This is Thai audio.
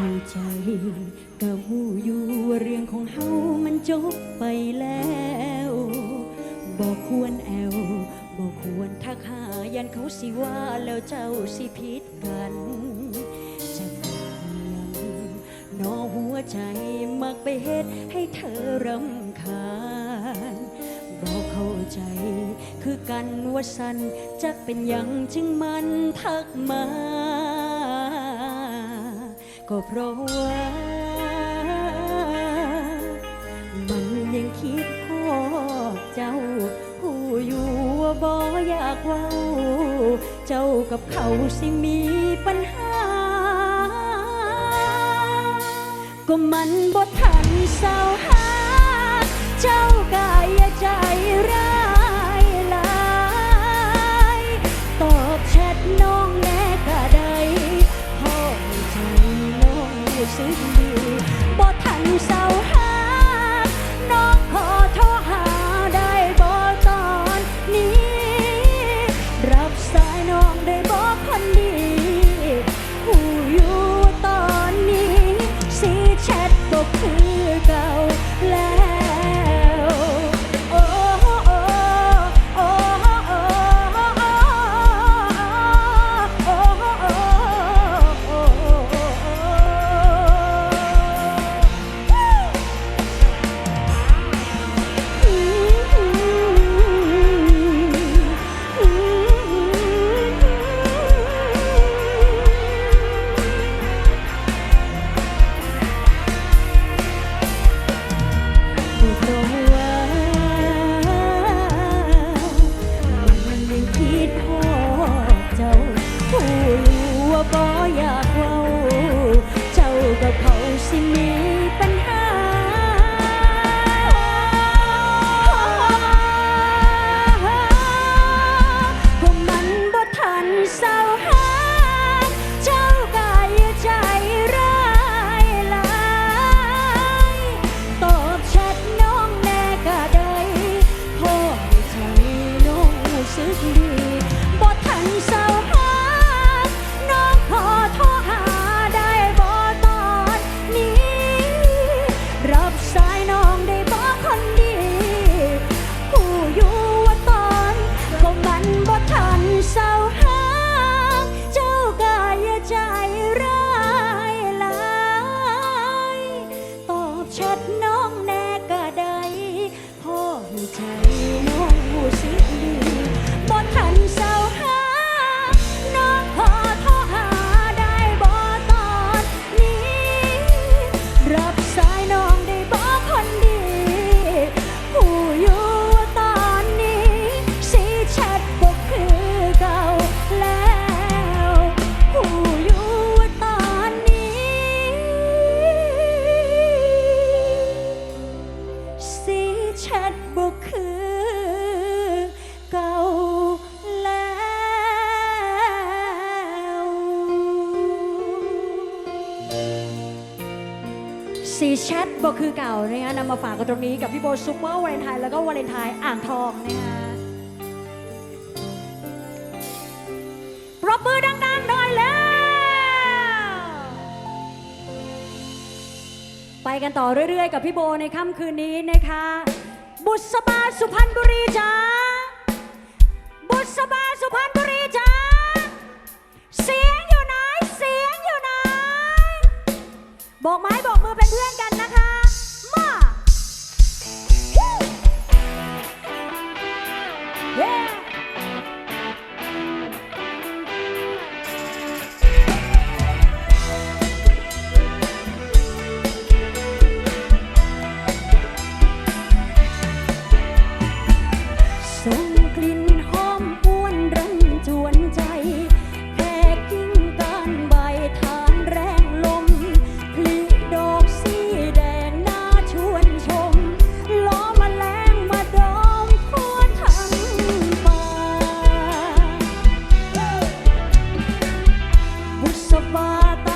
เข้าใจก็หูอยู่ว่าเรื่องของเฮามันจบไปแล้วบอกควรแอวบอกควรทักหายันเขาสิว่าแล้วเจ้าสิผิดกันจะบอกยังนอหัวใจมักไปเฮ็ดให้เธอรำคาญบอกเข้าใจ คือกันว่าสันจักเป็นยังจึงมันทักมา ก็เพราะว่า มันยังคิดพอเจ้า ผู้อยู่ว่าบ่อยากเว้า เจ้ากับเขาสิมีปัญหา ก็มันบ่ทันเศร้าหาเจ้า อ สีแชทบกคือเก่าแล้วสีแชทบอกคือเก่านะคะนำมาฝากกันตรงนี้กับพี่โบซุปเปอร์วาเลนไทน์แล้วก็วาเลนไทน์อ่างทองนะคะปรบมือดังๆหน่อยแล้ว ไปกันต่อเรื่อยๆ กับพี่โบในค่ำคืนนี้นะคะ บุษบาสุพรรณบุรีจ้าบุษบาสุพรรณบุรีจ้าเสียงอยู่ไหนเสียงอยู่ไหนบอกไม้บอกมือเป็นเพื่อนกันนะคะ สบาต